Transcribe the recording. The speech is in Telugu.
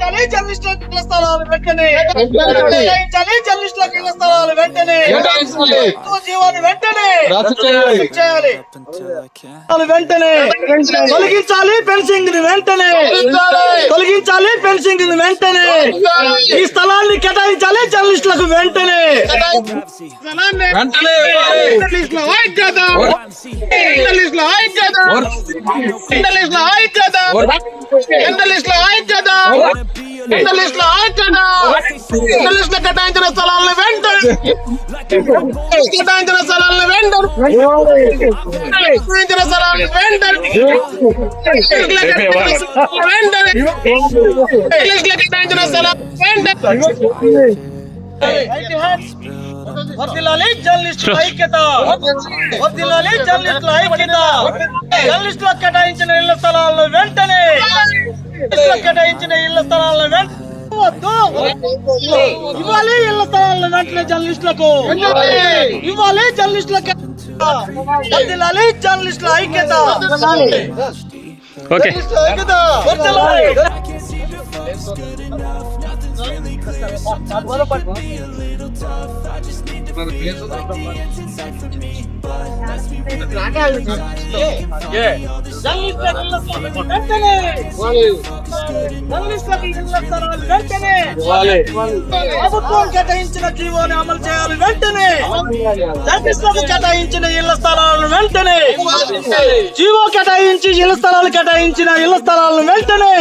జర్నలిస్టులకు స్థలాలు వెంటనే. జర్నలిస్టులకు స్థలాలు వెంటనే. కేటాయించాలి. ప్రభుత్వ జీవోని వెంటనే. రద్దు చేయాలి. చేయాలి. స్థలాలు వెంటనే. తొలగించాలి ఫెన్సింగ్ని వెంటనే. తొలగించాలి. ఫెన్సింగ్ని వెంటనే. ఈ స్థలాన్ని కేటాయించాలి జర్నలిస్టులకు వెంటనే. వెంటనే. జర్నలిస్టుల కేటాయించిన స్థలాలను వెంటనే కేటాయించిన స్థలాలను వెంటనే కేటాయించిన స్థలాలను వెంటనే వెంటనే జర్నలిస్టుల కేటాయించిన స్థలాలను వెంటనే వర్ధిల్లాలి జర్నలిస్టుల ఐక్యత. వర్ధిల్లాలి జర్నలిస్టుల ఐక్యత. జర్నలిస్టులకు కేటాయించిన ఇళ్ళ స్థలాలను వెంటనే. కేటాయించిన ఇళ్ళ స్థలాలను వెంటనే. ఇవ్వాలి ఇళ్ళ స్థలాలను వెంటనే జర్నలిస్టులకు. ఇవ్వాలి జర్నలిస్టులకు. వర్ధిల్లాలి జర్నలిస్టుల ఐక్యత. ఓకే. జర్నలిస్టుల ఐక్యత. ప్రభుత్వం కేటాయించిన జీవోని అమలు చేయాలి వెంటనే జర్నలిస్టులకు కేటాయించిన ఇళ్ళ స్థలాలను వెంటనే జీవో కేటాయించి ఇళ్ళ స్థలాలు కేటాయించిన ఇళ్ళ స్థలాలను వెంటనే